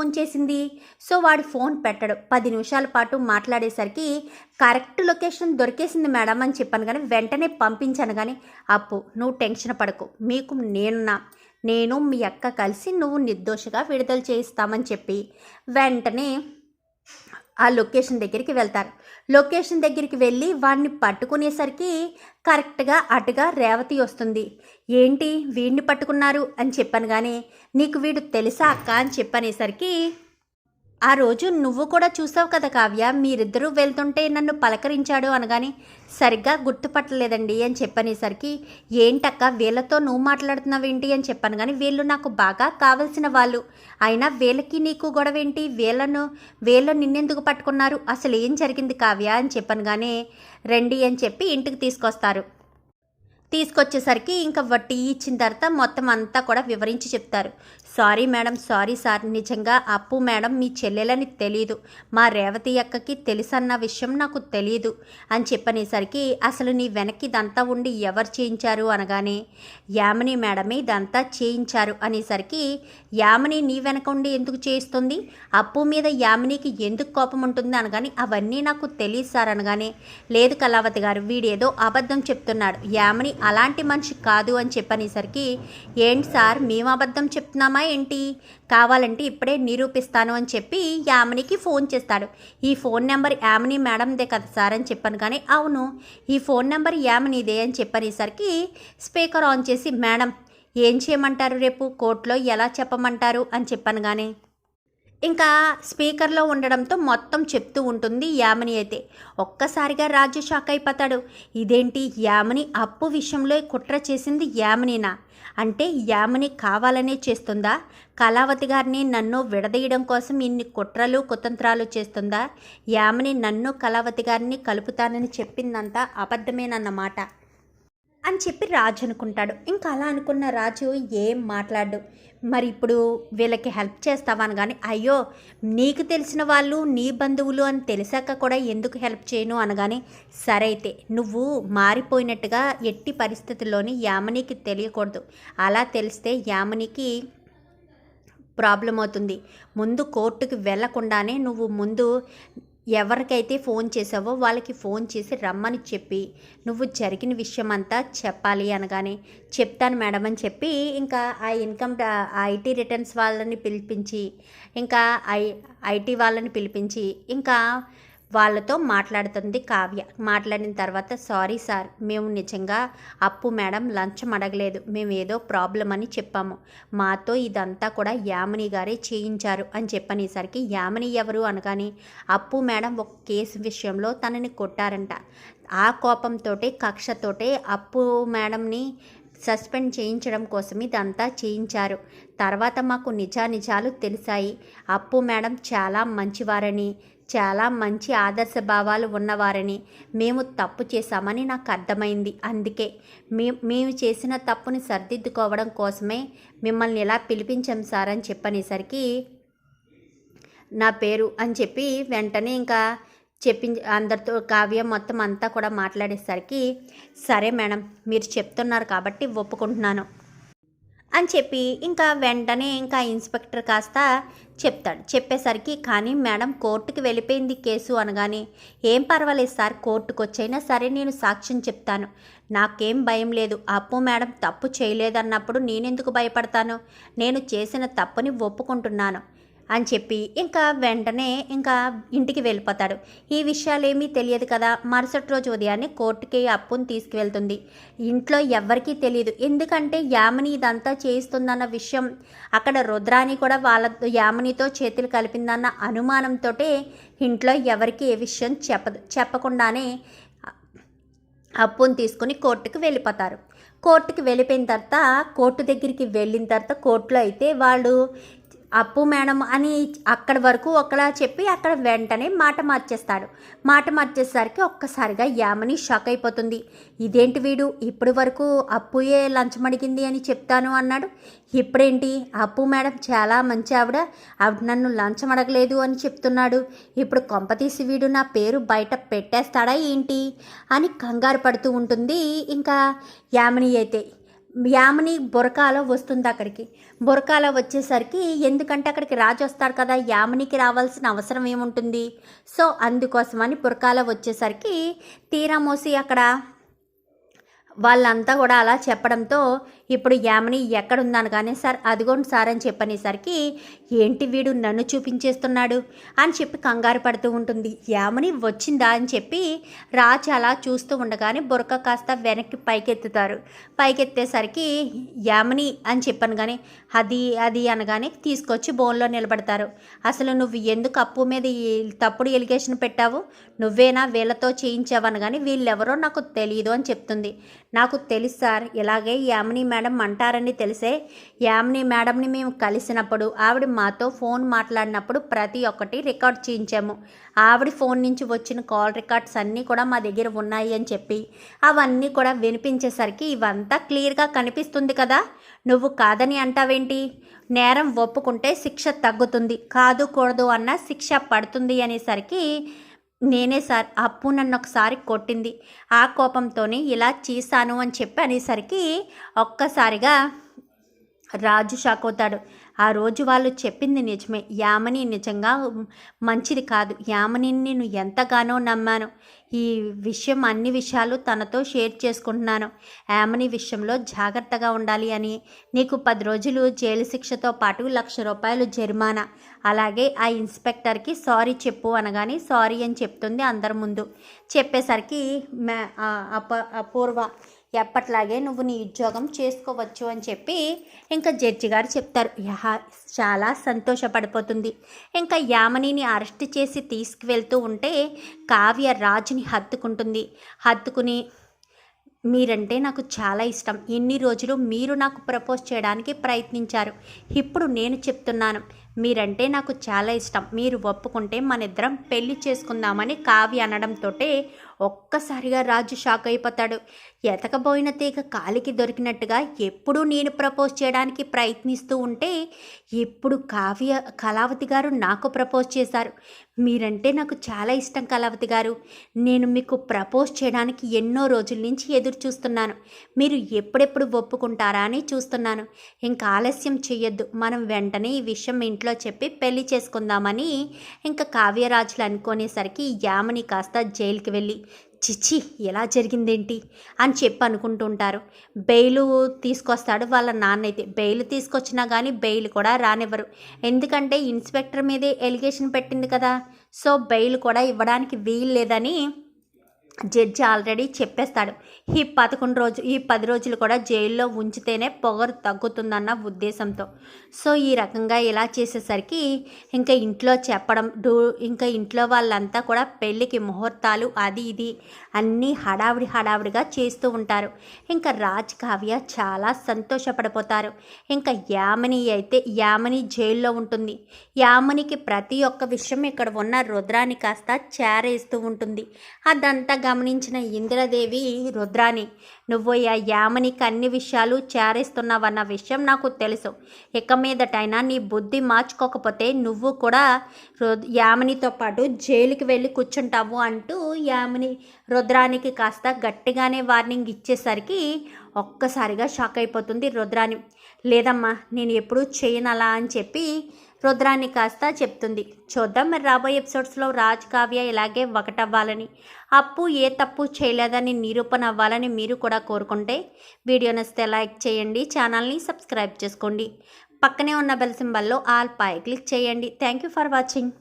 Phone చేసింది. So వాడు phone పెట్టడు. పది నిమిషాల పాటు మాట్లాడేసరికి కరెక్ట్ లొకేషన్ దొరికేసింది మేడం అని చెప్పాను కానీ వెంటనే పంపించాను కానీ అప్పు నువ్వు టెన్షన్ పడకు. మీకు నేనున్నా. నేను మీ అక్క కలిసి నువ్వు నిర్దోషిగా విడుదల చేయిస్తామని చెప్పి వెంటనే ఆ లొకేషన్ దగ్గరికి వెళ్తారు. లొకేషన్ దగ్గరికి వెళ్ళి వాడిని పట్టుకునేసరికి కరెక్ట్గా అటుగా రేవతి వస్తుంది. ఏంటి వీడిని పట్టుకున్నారు? అని చెప్పాను కానీ నీకు వీడు తెలుసా అక్క? అని చెప్పనేసరికి ఆ రోజు నువ్వు కూడా చూసావు కదా కావ్య మీరిద్దరూ వెళ్తుంటే నన్ను పలకరించాడు అనగాని సరిగ్గా గుర్తుపట్టలేదండి అని చెప్పనేసరికి ఏంటక్క వీళ్ళతో నువ్వు మాట్లాడుతున్నావు ఏంటి అని చెప్పాను కానీ వీళ్ళు నాకు బాగా కావలసిన వాళ్ళు. అయినా వీళ్ళకి నీకు గొడవ ఏంటి వీళ్ళను వీళ్ళు నిన్నెందుకు పట్టుకున్నారు? అసలు ఏం జరిగింది కావ్య అని చెప్పాను కానీ రండి అని చెప్పి ఇంటికి తీసుకొస్తారు. తీసుకొచ్చేసరికి ఇంకా వడ్డీ ఇచ్చిన తర్వాత మొత్తం అంతా కూడా వివరించి చెప్తారు. సారీ మేడం సారీ సార్ నిజంగా అప్పు మేడం మీ చెల్లెలని తెలియదు మా రేవతి అక్కకి తెలుసన్న విషయం నాకు తెలియదు అని చెప్పనేసరికి అసలు నీ వెనక్కి ఇదంతా ఉండి ఎవరు చేయించారు? అనగానే యామిని మేడమే ఇదంతా చేయించారు అనేసరికి యామిని నీ వెనక ఉండి ఎందుకు చేయిస్తుంది? అప్పు మీద యామినికి ఎందుకు కోపం ఉంటుంది? అనగాని అవన్నీ నాకు తెలియదు సార్ అనగానే లేదు కళావతి గారు వీడేదో అబద్ధం చెప్తున్నాడు. యామిని అలాంటి మనిషి కాదు అని చెప్పనేసరికి ఏంటి సార్ మేము అబద్ధం చెప్తున్నామా ఏంటి? కావాలంటే ఇప్పుడే నిరూపిస్తాను అని చెప్పి యామినికి ఫోన్ చేస్తాడు. ఈ ఫోన్ నెంబర్ యామిని మేడందే కదా సార్ అని చెప్పాను. కానీ అవును ఈ ఫోన్ నెంబర్ యామినిదే అని చెప్పనేసరికి స్పీకర్ ఆన్ చేసి మేడం ఏం చేయమంటారు రేపు? కోర్టులో ఎలా చెప్పమంటారు? అని చెప్పాను కానీ ఇంకా స్పీకర్లో ఉండడంతో మొత్తం చెప్తూ ఉంటుంది యామిని అయితే. ఒక్కసారిగా రాజు షాక్ అయిపోతాడు. ఇదేంటి? యామిని అప్పు విషయంలో కుట్ర చేసింది యామినినా? అంటే యామిని కావాలనే చేస్తుందా? కళావతి గారిని నన్ను విడదీయడం కోసం ఇన్ని కుట్రలు కుతంత్రాలు చేస్తుందా? యామిని నన్ను కళావతి గారిని కలుపుతానని చెప్పిందంతా అబద్ధమేనన్నమాట. అని చెప్పి రాజు అనుకుంటాడు. ఇంకా అలా అనుకున్న రాజు ఏం మాట్లాడు? మరి ఇప్పుడు వీళ్ళకి హెల్ప్ చేస్తావాను కానీ అయ్యో నీకు తెలిసిన వాళ్ళు నీ బంధువులు అని తెలిసాక కూడా ఎందుకు హెల్ప్ చేయను అనగానే సరైతే నువ్వు మారిపోయినట్టుగా ఎట్టి పరిస్థితుల్లోని యామనికి తెలియకూడదు. అలా తెలిస్తే యామనికి ప్రాబ్లం అవుతుంది ముందు కోర్టుకి వెళ్ళకుండానే నువ్వు ముందు ఎవరికైతే ఫోన్ చేసావో వాళ్ళకి ఫోన్ చేసి రమ్మని చెప్పి నువ్వు జరిగిన విషయం అంతా చెప్పాలి అనగానే చెప్తాను మేడం అని చెప్పి ఇంకా ఆ ఇన్కమ్ ఐటీ రిటర్న్స్ వాళ్ళని పిలిపించి ఇంకా ఐ ఐటీ వాళ్ళని పిలిపించి ఇంకా వాళ్ళతో మాట్లాడుతుంది కావ్య. మాట్లాడిన తర్వాత సారీ సార్ మేము నిజంగా అప్పు మేడం లంచం అడగలేదు. మేము ఏదో ప్రాబ్లం అని చెప్పాము. మాతో ఇదంతా కూడా యామిని గారే చేయించారు అని చెప్పనేసరికి యామిని ఎవరు అనగానే అప్పు మేడం ఒక కేసు విషయంలో తనని కొట్టారంట. ఆ కోపంతో కక్షతోటే అప్పు మేడంని సస్పెండ్ చేయించడం కోసం ఇదంతా చేయించారు. తర్వాత మాకు నిజానిజాలు తెలిసాయి. అప్పు మేడం చాలా మంచివారని చాలా మంచి ఆదర్శ భావాలు ఉన్నవారని మేము తప్పు చేశామని నాకు అర్థమైంది. అందుకే మే మేము చేసిన తప్పుని సరిదిద్దుకోవడం కోసమే మిమ్మల్ని ఇలా పిలిపించాం సార్ అని చెప్పనేసరికి నా పేరు అని చెప్పి వెంటనే ఇంకా చెప్పి అందరితో కావ్యం మొత్తం అంతా కూడా మాట్లాడేసరికి సరే మేడం మీరు చెప్తున్నారు కాబట్టి ఒప్పుకుంటున్నాను. అని చెప్పి ఇంకా వెంటనే ఇంకా ఇన్స్పెక్టర్ కాస్త చెప్తాడు. చెప్పేసరికి కానీ మేడం కోర్టుకి వెళ్ళిపోయింది కేసు అనగానే ఏం పర్వాలేదు సార్ కోర్టుకు వచ్చైనా సరే నేను సాక్ష్యం చెప్తాను. నాకేం భయం లేదు. అప్పు మేడం తప్పు చేయలేదన్నప్పుడు నేనెందుకు భయపడతాను? నేను చేసిన తప్పుని ఒప్పుకుంటున్నాను. అని చెప్పి ఇంకా వెంటనే ఇంకా ఇంటికి వెళ్ళిపోతాడు. ఈ విషయాలేమీ తెలియదు కదా. మరుసటి రోజు ఉదయాన్నే కోర్టుకి అప్పును తీసుకువెళ్తుంది. ఇంట్లో ఎవ్వరికీ తెలియదు ఎందుకంటే యామిని ఇదంతా చేయిస్తుందన్న విషయం అక్కడ రుద్రాని కూడా వాళ్ళ యామినితో చేతులు కలిపిందన్న అనుమానంతో ఇంట్లో ఎవరికి ఏ విషయం చెప్పదు చెప్పకుండానే అప్పును తీసుకుని కోర్టుకు వెళ్ళిపోతారు. కోర్టుకి వెళ్ళిపోయిన తర్వాత కోర్టు దగ్గరికి వెళ్ళిన తర్వాత కోర్టులో అయితే వాళ్ళు అప్పు మేడం అని అక్కడి వరకు ఒకలా చెప్పి అక్కడ వెంటనే మాట మార్చేస్తాడు. మాట మార్చేసరికి ఒక్కసారిగా యామని షాక్ అయిపోతుంది. ఇదేంటి వీడు? ఇప్పటి వరకు అప్పుయే లంచం అడిగింది అని చెప్తాను అన్నాడు. ఇప్పుడేంటి? అప్పు మేడం చాలా మంచి ఆవిడ. ఆవిడ నన్ను లంచం అడగలేదు అని చెప్తున్నాడు. ఇప్పుడు కొంపతీసి వీడు నా పేరు బయట పెట్టేస్తాడా ఏంటి? అని కంగారు పడుతూ ఉంటుంది. ఇంకా యామిని అయితే యామిని బురకాలో వస్తుంది అక్కడికి. బురకాలో వచ్చేసరికి ఎందుకంటే అక్కడికి రాజు వస్తాడు కదా యామినికి రావాల్సిన అవసరం ఏముంటుంది? సో అందుకోసమని బురకాలో వచ్చేసరికి తీరా మోసి అక్కడ వాళ్ళంతా కూడా అలా చెప్పడంతో ఇప్పుడు యామిని ఎక్కడుందని కానీ సార్ అదిగోండి సార్ అని చెప్పనేసరికి ఏంటి వీడు నన్ను చూపించేస్తున్నాడు? అని చెప్పి కంగారు పడుతూ ఉంటుంది. యామిని వచ్చిందా అని చెప్పి రాజు అలా చూస్తూ ఉండగానే బురక కాస్త వెనక్కి పైకెత్తుతారు. పైకెత్తేసరికి యామిని అని చెప్పాను కానీ అది అది అనగానే తీసుకొచ్చి బోన్లో నిలబడతారు. అసలు నువ్వు ఎందుకు అప్పు మీద తప్పుడు ఎలిగేషన్ పెట్టావు? నువ్వేనా వీళ్ళతో చేయించావని కానీ వీళ్ళెవరో నాకు తెలియదు అని చెప్తుంది. నాకు తెలుసు సార్. ఇలాగే యామిని మేడం అంటారని తెలిసే యామిని మేడంని మేము కలిసినప్పుడు ఆవిడ మాతో ఫోన్ మాట్లాడినప్పుడు ప్రతి ఒక్కటి రికార్డ్ చేయించాము. ఆవిడ ఫోన్ నుంచి వచ్చిన కాల్ రికార్డ్స్ అన్నీ కూడా మా దగ్గర ఉన్నాయి అని చెప్పి అవన్నీ కూడా వినిపించేసరికి ఇవంతా క్లియర్గా కనిపిస్తుంది కదా. నువ్వు కాదని అంటావేంటి? నేరం ఒప్పుకుంటే శిక్ష తగ్గుతుంది. కాదు కూడదు అన్న శిక్ష పడుతుంది అనేసరికి నేనే సార్ అప్పు నన్ను ఒకసారి కొట్టింది. ఆ కోపంతోనే ఇలా చేశాను అని చెప్పి అనేసరికి ఒక్కసారిగా రాజు షాక్ అవుతాడు. ఆ రోజు వాళ్ళు చెప్పింది నిజమే. యామని నిజంగా మంచిది కాదు. యామనిని నేను ఎంతగానో నమ్మాను. ఈ విషయం అన్ని విషయాలు తనతో షేర్ చేసుకుంటున్నాను. యామని విషయంలో జాగ్రత్తగా ఉండాలి అని. నీకు పది రోజులు జైలు శిక్షతో పాటు లక్ష రూపాయలు జరిమానా. అలాగే ఆ ఇన్స్పెక్టర్కి సారీ చెప్పు అనగానే సారీ అని చెప్తుంది అందరి ముందు. చెప్పేసరికి మే అప అపూర్వ ఎప్పట్లాగే నువ్వు నీ ఉద్యోగం చేసుకోవచ్చు అని చెప్పి ఇంకా జడ్జి గారు చెప్తారు. యహా చాలా సంతోషపడిపోతుంది. ఇంకా యామనిని అరెస్ట్ చేసి తీసుకువెళ్తూ ఉంటే కావ్య రాజుని హత్తుకుంటుంది. హత్తుకుని మీరంటే నాకు చాలా ఇష్టం. ఎన్ని రోజులు మీరు నాకు ప్రపోజ్ చేయడానికి ప్రయత్నించారు. ఇప్పుడు నేను చెప్తున్నాను. మీరంటే నాకు చాలా ఇష్టం. మీరు ఒప్పుకుంటే మన ఇద్దరం పెళ్ళి చేసుకుందామని కావ్య అనడంతో ఒక్కసారిగా రాజు షాక్ అయిపోతాడు. ఎతకబోయిన తీగ కాలికి దొరికినట్టుగా ఎప్పుడూ నేను ప్రపోజ్ చేయడానికి ప్రయత్నిస్తూ ఉంటే ఇప్పుడు కావ్య కళావతి గారు నాకు ప్రపోజ్ చేశారు. మీరంటే నాకు చాలా ఇష్టం కళావతి గారు. నేను మీకు ప్రపోజ్ చేయడానికి ఎన్నో రోజుల నుంచి ఎదురు చూస్తున్నాను మీరు ఎప్పుడెప్పుడు ఒప్పుకుంటారా అని చూస్తున్నాను. ఇంకా ఆలస్యం చేయొద్దు మనం వెంటనే ఈ విషయం ఇంట్లో చెప్పి పెళ్ళి చేసుకుందామని ఇంకా కావ్యరాజులు అనుకునేసరికి యామని కాస్త జైలుకి వెళ్ళి చిచ్చి ఎలా జరిగిందేంటి? అని చెప్పి అనుకుంటుంటారు. బెయిలు తీసుకొస్తాడు వాళ్ళ నాన్న అయితే బెయిల్ తీసుకొచ్చినా కానీ బెయిల్ కూడా రానివ్వరు. ఎందుకంటే ఇన్స్పెక్టర్ మీదే ఎలిగేషన్ పెట్టింది కదా. సో బెయిల్ కూడా ఇవ్వడానికి వీలు లేదని జడ్జి ఆల్రెడీ చెప్పేస్తాడు. ఈ పదకొండు రోజు ఈ పది రోజులు కూడా జైల్లో ఉంచితేనే పొగరు తగ్గుతుందన్న ఉద్దేశంతో. సో ఈ రకంగా ఇలా చేసేసరికి ఇంకా ఇంట్లో చెప్పడం డూ ఇంకా ఇంట్లో వాళ్ళంతా కూడా పెళ్ళికి ముహూర్తాలు అది ఇది అన్నీ హడావిడి హడావిడిగా చేస్తూ ఉంటారు. ఇంకా రాజ్ కావ్య చాలా సంతోషపడిపోతారు. ఇంకా యామిని అయితే యామిని జైల్లో ఉంటుంది. యామినికి ప్రతి ఒక్క విషయం ఇక్కడ ఉన్న రుద్రాన్ని కాస్త చేరేస్తూ ఉంటుంది. అదంతా గమనించిన ఇందిరాదేవి రుద్రాని నువ్వు ఆ యామనికి అన్ని విషయాలు చేరేస్తున్నావన్న విషయం నాకు తెలుసు. ఇక మీదటైనా నీ బుద్ధి మార్చుకోకపోతే నువ్వు కూడా యామనితో పాటు జైలుకి వెళ్ళి కూర్చుంటావు అంటూ యామిని రుద్రానికి కాస్త గట్టిగానే వార్నింగ్ ఇచ్చేసరికి ఒక్కసారిగా షాక్ అయిపోతుంది రుద్రాని లేదమ్మా నేను ఎప్పుడూ చేయనలా అని చెప్పి రుద్రాన్ని కాస్త చెప్తుంది. చూద్దాం మరి రాబోయే ఎపిసోడ్స్లో రాజ్ కావ్య ఇలాగే ఒకటవ్వాలని. అప్పు ఏ తప్పు చేయలేదని నిరూపణ అవ్వాలని మీరు కూడా కోరుకుంటే వీడియో నచ్చితే లైక్ చేయండి ఛానల్ని సబ్స్క్రైబ్ చేసుకోండి. పక్కనే ఉన్న బెల్ సింబల్లో ఆల్ పై క్లిక్ చేయండి. Thank you for watching.